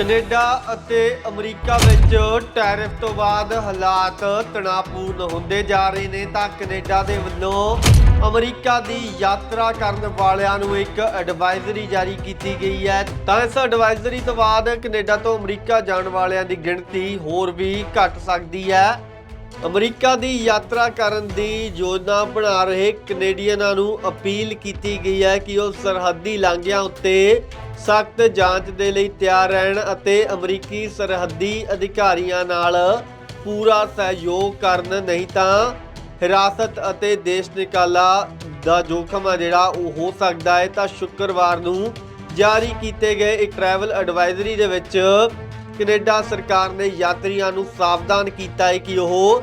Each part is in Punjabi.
ਕੈਨੇਡਾ ਅਤੇ ਅਮਰੀਕਾ ਵਿੱਚ ਟੈਰਿਫ ਤੋਂ ਬਾਅਦ ਹਾਲਾਤ ਤਣਾਅਪੂਰਨ ਹੁੰਦੇ ਜਾ ਰਹੇ ਨੇ, ਤਾਂ ਕੈਨੇਡਾ ਦੇ ਵੱਲੋਂ ਅਮਰੀਕਾ ਦੀ ਯਾਤਰਾ ਕਰਨ ਵਾਲਿਆਂ ਨੂੰ ਇੱਕ ਐਡਵਾਈਜ਼ਰੀ ਜਾਰੀ ਕੀਤੀ ਗਈ ਹੈ। ਤਾਂ ਇਸ ਐਡਵਾਈਜ਼ਰੀ ਤੋਂ ਬਾਅਦ ਕੈਨੇਡਾ ਤੋਂ ਅਮਰੀਕਾ ਜਾਣ ਵਾਲਿਆਂ ਦੀ ਗਿਣਤੀ ਹੋਰ ਵੀ ਘਟ ਸਕਦੀ ਹੈ। ਅਮਰੀਕਾ ਦੀ ਯਾਤਰਾ ਕਰਨ ਦੀ ਯੋਜਨਾ ਬਣਾ ਰਹੇ ਕੈਨੇਡੀਅਨਾਂ ਨੂੰ ਅਪੀਲ ਕੀਤੀ ਗਈ ਹੈ ਕਿ ਉਹ ਸਰਹੱਦੀ ਲਾਂਘਿਆਂ ਉੱਤੇ ਸਖਤ ਜਾਂਚ ਦੇ ਲਈ ਤਿਆਰ ਰਹਿਣ ਅਤੇ ਅਮਰੀਕੀ ਸਰਹੱਦੀ ਅਧਿਕਾਰੀਆਂ ਨਾਲ ਪੂਰਾ ਸਹਿਯੋਗ ਕਰਨ, ਨਹੀਂ ਤਾਂ ਹਿਰਾਸਤ ਅਤੇ ਦੇਸ਼ ਨਿਕਾਲਾ ਦਾ ਜੋਖਮ ਆ ਜਿਹੜਾ ਉਹ ਹੋ ਸਕਦਾ ਹੈ। ਤਾਂ ਸ਼ੁੱਕਰਵਾਰ ਨੂੰ ਜਾਰੀ ਕੀਤੇ ਗਏ ਇੱਕ ਟਰੈਵਲ ਐਡਵਾਈਜ਼ਰੀ ਦੇ ਵਿੱਚ ਕੈਨੇਡਾ ਸਰਕਾਰ ਨੇ ਯਾਤਰੀਆਂ ਨੂੰ ਸਾਵਧਾਨ ਕੀਤਾ ਹੈ ਕਿ ਉਹ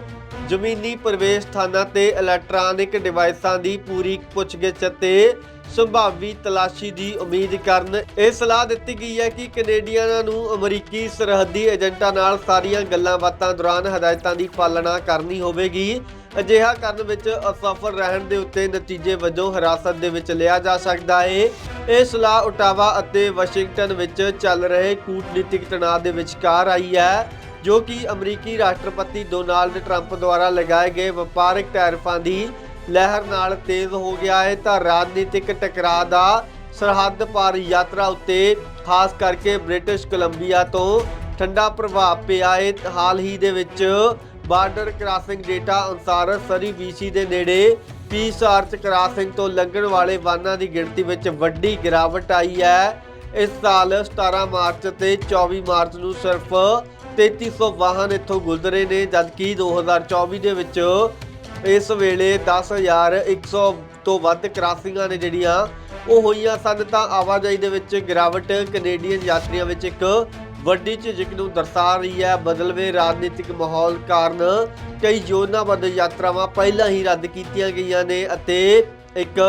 ਜ਼ਮੀਨੀ ਪ੍ਰਵੇਸ਼ ਸਥਾਨਾਂ ਤੇ ਇਲੈਕਟ੍ਰੋਨਿਕ ਡਿਵਾਈਸਾਂ ਦੀ ਪੂਰੀ ਪੁੱਛਗਿੱਛ ਅਤੇ ਸੰਭਾਵੀ ਤਲਾਸ਼ੀ ਦੀ ਉਮੀਦ ਕਰਨ। ਇਹ ਸਲਾਹ ਦਿੱਤੀ ਗਈ ਹੈ ਕਿ ਕੈਨੇਡੀਅਨਾਂ ਨੂੰ ਅਮਰੀਕੀ ਸਰਹੱਦੀ ਏਜੰਟਾਂ ਨਾਲ ਸਾਰੀਆਂ ਗੱਲਾਂ ਬਾਤਾਂ ਦੌਰਾਨ ਹਦਾਇਤਾਂ ਦੀ ਪਾਲਣਾ ਕਰਨੀ ਹੋਵੇਗੀ। ਅਜਿਹਾ ਕਰਨ ਵਿੱਚ ਅਸਫਲ ਰਹਿਣ ਦੇ ਉੱਤੇ ਨਤੀਜੇ ਵਜੋਂ ਹਿਰਾਸਤ ਦੇ ਵਿੱਚ ਲਿਆ ਜਾ ਸਕਦਾ ਹੈ। ਇਹ ਸਲਾਹ ਓਟਾਵਾ ਅਤੇ ਵਾਸ਼ਿੰਗਟਨ ਵਿੱਚ ਚੱਲ ਰਹੇ ਕੂਟਨੀਤਿਕ ਤਣਾਅ ਦੇ ਵਿਚਕਾਰ ਆਈ ਹੈ, ਜੋ ਕਿ ਅਮਰੀਕੀ ਰਾਸ਼ਟਰਪਤੀ ਡੋਨਾਲਡ ਟਰੰਪ ਦੁਆਰਾ ਲਗਾਏ ਗਏ ਵਪਾਰਕ ਟੈਰਿਫਾਂ ਦੀ ਲਹਿਰ ਨਾਲ ਤੇਜ਼ ਹੋ ਗਿਆ ਹੈ। ਤਾਂ ਰਾਜਨੀਤਿਕ ਟਕਰਾਅ ਦਾ ਸਰਹੱਦ ਪਾਰ ਯਾਤਰਾ ਉੱਤੇ, ਖਾਸ ਕਰਕੇ ਬ੍ਰਿਟਿਸ਼ ਕੋਲੰਬੀਆ ਤੋਂ ਠੰਡਾ ਪ੍ਰਭਾਵ ਪਿਆ ਹੈ। ਹਾਲ ਹੀ ਦੇ ਵਿੱਚ ਬਾਰਡਰ ਕ੍ਰਾਸਿੰਗ ਡੇਟਾ ਅਨੁਸਾਰ ਸਰੀ ਵੀਸੀ ਦੇ ਨੇੜੇ ਪੀਸ ਆਰਚ ਕ੍ਰਾਸਿੰਗ ਤੋਂ ਲੰਘਣ ਵਾਲੇ ਵਾਹਨਾਂ ਦੀ ਗਿਣਤੀ ਵਿੱਚ ਵੱਡੀ ਗਿਰਾਵਟ ਆਈ ਹੈ। ਇਸ ਸਾਲ 17 ਮਾਰਚ ਤੇ 24 ਮਾਰਚ ਨੂੰ ਸਿਰਫ 3300 ਵਾਹਨ ਇੱਥੋਂ ਗੁਜ਼ਰੇ ਨੇ, ਜਦਕਿ 2024 ਦੇ ਵਿੱਚ ਇਸ ਵੇਲੇ 10100 ਤੋਂ ਵੱਧ ਕ੍ਰਾਸਿੰਗਾਂ ਨੇ ਜਿਹੜੀਆਂ ਉਹ ਹੋਈਆਂ ਸਨ, ਤਾਂ ਆਵਾਜਾਈ ਦੇ ਵਿੱਚ ਗਿਰਾਵਟ ਕੈਨੇਡੀਅਨ ਯਾਤਰੀਆਂ ਵਿੱਚ ਇੱਕ ਵੱਡੀ ਝਿਜਕ ਨੂੰ ਦਰਸਾ ਰਹੀ ਹੈ। ਬਦਲਵੇਂ ਰਾਜਨੀਤਿਕ ਮਾਹੌਲ ਕਾਰਨ ਕਈ ਯੋਜਨਾਬੱਧ ਯਾਤਰਾਵਾਂ ਪਹਿਲਾਂ ਹੀ ਰੱਦ ਕੀਤੀਆਂ ਗਈਆਂ ਨੇ ਅਤੇ ਇੱਕ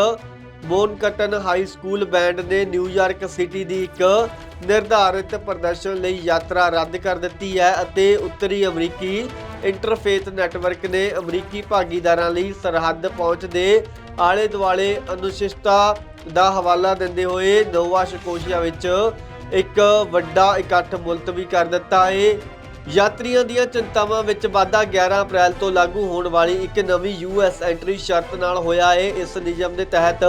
ਮੋਨਕਟਨ ਹਾਈ ਸਕੂਲ ਬੈਂਡ ਨੇ ਨਿਊਯਾਰਕ ਸਿਟੀ ਦੀ ਇੱਕ ਨਿਰਧਾਰਿਤ ਪ੍ਰਦਰਸ਼ਨ ਲਈ ਯਾਤਰਾ ਰੱਦ ਕਰ ਦਿੱਤੀ ਹੈ ਅਤੇ ਉੱਤਰੀ ਅਮਰੀਕੀ ਇੰਟਰਫੇਥ ਨੈਟਵਰਕ ਨੇ ਅਮਰੀਕੀ ਭਾਗੀਦਾਰਾਂ ਲਈ ਸਰਹੱਦ ਪਹੁੰਚ ਦੇ ਆਲੇ ਦੁਆਲੇ ਅਨੁਸ਼ਿਸ਼ਟਤਾ ਦਾ ਹਵਾਲਾ ਦਿੰਦੇ ਹੋਏ ਨੋਵਾ ਸ਼ਕੋਸ਼ੀਆ ਵਿੱਚ ਇੱਕ ਵੱਡਾ ਇਕੱਠ ਮੁਲਤਵੀ ਕਰ ਦਿੱਤਾ ਹੈ ਯਾਤਰੀਆਂ ਦੀਆਂ ਚਿੰਤਾਵਾਂ ਵਿੱਚ ਵਾਧਾ 11 ਅਪ੍ਰੈਲ ਤੋਂ ਲਾਗੂ ਹੋਣ ਵਾਲੀ ਇੱਕ ਨਵੀਂ ਯੂਐਸ ਐਂਟਰੀ ਸ਼ਰਤ ਨਾਲ ਹੋਇਆ ਹੈ ਇਸ ਨਿਯਮ ਦੇ ਤਹਿਤ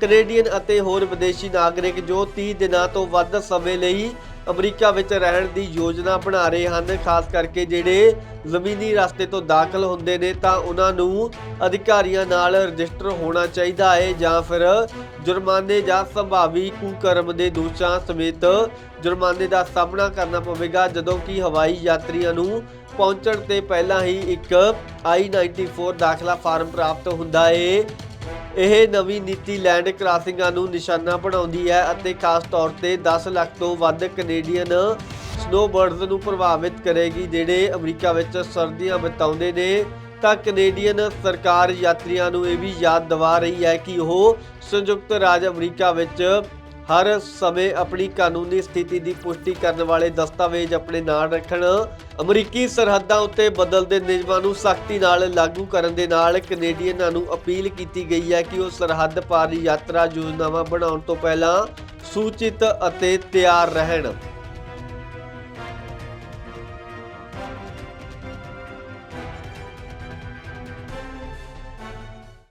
ਕੈਨੇਡੀਅਨ ਅਤੇ ਹੋਰ ਵਿਦੇਸ਼ੀ ਨਾਗਰਿਕ ਜੋ 30 ਦਿਨਾਂ ਤੋਂ ਵੱਧ ਸਮੇਂ ਲਈ ਅਮਰੀਕਾ ਵਿੱਚ ਰਹਿਣ ਦੀ ਯੋਜਨਾ ਬਣਾ ਰਹੇ ਹਨ, ਖਾਸ ਕਰਕੇ ਜਿਹੜੇ ਜ਼ਮੀਨੀ ਰਸਤੇ ਤੋਂ ਦਾਖਲ ਹੁੰਦੇ ਨੇ ਤਾਂ ਉਹਨਾਂ ਨੂੰ ਅਧਿਕਾਰੀਆਂ ਨਾਲ ਰਜਿਸਟਰ ਹੋਣਾ ਚਾਹੀਦਾ ਹੈ ਜਾਂ ਫਿਰ ਜੁਰਮਾਨੇ ਜਾਂ ਸੰਭਾਵੀ ਕੁਕਰਮ ਦੇ ਦੋਸ਼ਾਂ ਸਮੇਤ ਜੁਰਮਾਨੇ ਦਾ ਸਾਹਮਣਾ ਕਰਨਾ ਪਵੇਗਾ। ਜਦੋਂ ਕਿ ਹਵਾਈ ਯਾਤਰੀਆਂ ਨੂੰ ਪਹੁੰਚਣ ਤੇ ਪਹਿਲਾਂ ਹੀ ਇੱਕ I-94 ਦਾਖਲਾ ਫਾਰਮ ਪ੍ਰਾਪਤ ਹੁੰਦਾ ਹੈ। ਇਹ ਨਵੀਂ ਨੀਤੀ ਲੈਂਡ ਕ੍ਰਾਸਿੰਗਾਂ ਨੂੰ ਨਿਸ਼ਾਨਾ ਬਣਾਉਂਦੀ ਹੈ ਅਤੇ ਖਾਸ ਤੌਰ ਤੇ 10 ਲੱਖ ਤੋਂ ਵੱਧ ਕੈਨੇਡੀਅਨ ਸਨੋਬਰਡਸ ਨੂੰ ਪ੍ਰਭਾਵਿਤ ਕਰੇਗੀ। ਜਿਹੜੇ ਅਮਰੀਕਾ ਵਿੱਚ ਸਰਦੀਆਂ ਬਿਤਾਉਂਦੇ ਨੇ, ਤਾਂ ਕੈਨੇਡੀਅਨ ਸਰਕਾਰ ਯਾਤਰੀਆਂ ਨੂੰ ਇਹ ਵੀ ਯਾਦ ਦਿਵਾ ਰਹੀ ਹੈ ਕਿ ਉਹ ਸੰਯੁਕਤ ਰਾਜ ਅਮਰੀਕਾ ਵਿੱਚ ਹਰ ਸਮੇਂ ਆਪਣੀ ਕਾਨੂੰਨੀ ਸਥਿਤੀ ਦੀ ਪੁਸ਼ਟੀ ਕਰਨ ਵਾਲੇ ਦਸਤਾਵੇਜ਼ ਆਪਣੇ ਨਾਲ ਰੱਖਣ, ਅਮਰੀਕੀ ਸਰਹੱਦਾਂ ਉੱਤੇ ਬਦਲਦੇ ਨਿਯਮਾਂ ਨੂੰ ਸਖਤੀ ਨਾਲ ਲਾਗੂ ਕਰਨ ਦੇ ਨਾਲ ਕੈਨੇਡੀਅਨਾਂ ਨੂੰ ਅਪੀਲ ਕੀਤੀ ਗਈ ਹੈ ਕਿ ਉਹ ਸਰਹੱਦ ਪਾਰ ਯਾਤਰਾ ਯੋਜਨਾਵਾਂ ਬਣਾਉਣ ਤੋਂ ਪਹਿਲਾਂ ਸੂਚਿਤ ਅਤੇ ਤਿਆਰ ਰਹਿਣ।